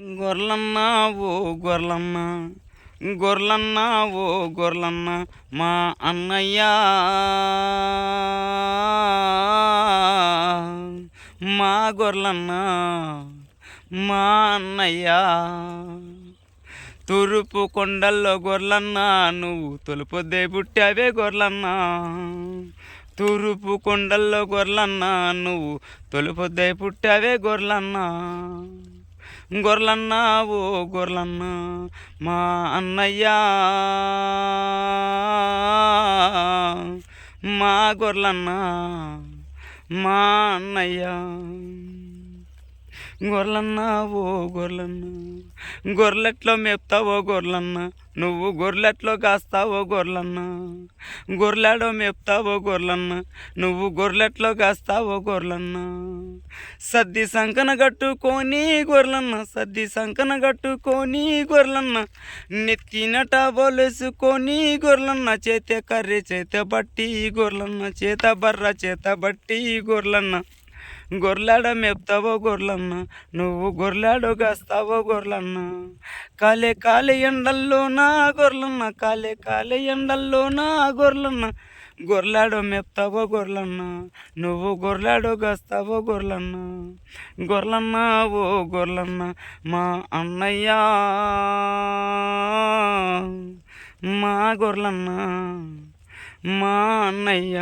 గొర్లన్న ఓ గొర్లన్న. గొర్లన్న ఓ గొర్లన్న మా అన్నయ్య. మా గొర్లన్నా మా అన్నయ్య. తూర్పు కొండల్లో గొర్లన్నా నువ్వు తొలుపొద్దే పుట్టావే గొర్లన్నా. తూర్పు కొండల్లో గొర్లన్న నువ్వు తొలుపొద్దే పుట్టావే గొర్లన్నా. గొర్లన్నా ఓ గొర్లన్నా మా అన్నయ్య. మా గొర్లన్న మా అన్నయ్య. గొర్లన్నా ఓ గొర్లన్నా గొర్రెట్లో మేపుతావో గొర్లన్న. నువ్వు గొర్రెట్లో కాస్తావో గొర్లన్న గొర్రెలో మెప్తావో గొర్లన్న నువ్వు గొర్రెట్లో కాస్తావో గొర్లన్న సద్ది సంకన కట్టుకొని గొర్లన్న సద్ది సంకన కట్టుకొని గొర్లన్న నెత్తినట బొలేసుకొని గొర్లన్న చేత కర్రీ చేత బట్టి గొర్లన్న చేత బర్ర చేత బట్టి గొర్లన్న గొర్లాడ మెప్తావో గొర్లన్న నువ్వు గొర్లాడు కాస్తావో గొర్లన్న కాలే కాలే ఎండల్లో నా గొర్లన్న కాలే కాలే ఎండల్లో నా గొర్లన్న గొర్రెలాడో మెప్తావో గొర్లన్న నువ్వు గొర్లాడో కాస్తావో గొర్లన్న గొర్లన్న ఓ గొర్లన్న మా అన్నయ్య. మా గొర్లన్న మా అన్నయ్య.